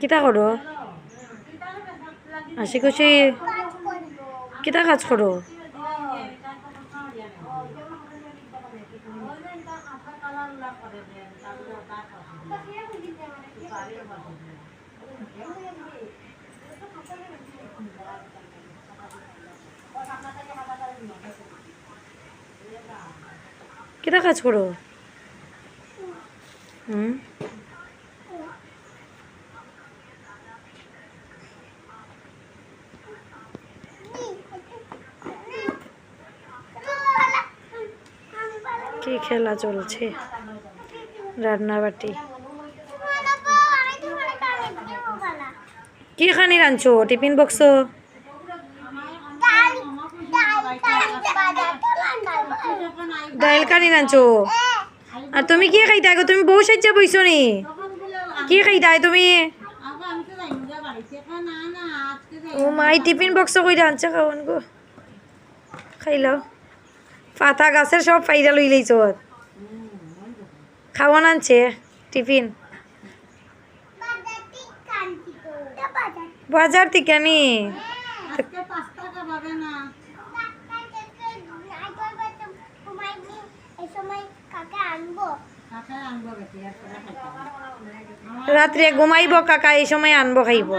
কিতা করো হাসি খুশি কিতা কাজ করো কিতা কাজ করো হুম কি খেলা চলছে রান্নাবাটি কি খানি রাঁধছো টিফিন বক্স ডাইল কানি রাঁধছো আর তুমি কি খাইতা গো? তুমি বউ সাজ্জা বইছো নি। কি খাইতাই তুমি? ও মাই টিফিন বক্স কই রাঁধছে খাওয়ান গো। খাইলাও পাতা গাছের সব ফাইদা লই লইছ খাওয়ান আনছে, টিফিন। বাজার থেকে নি। রাত্রে ঘুমাইব কাকা এই সময় আনব খাইব।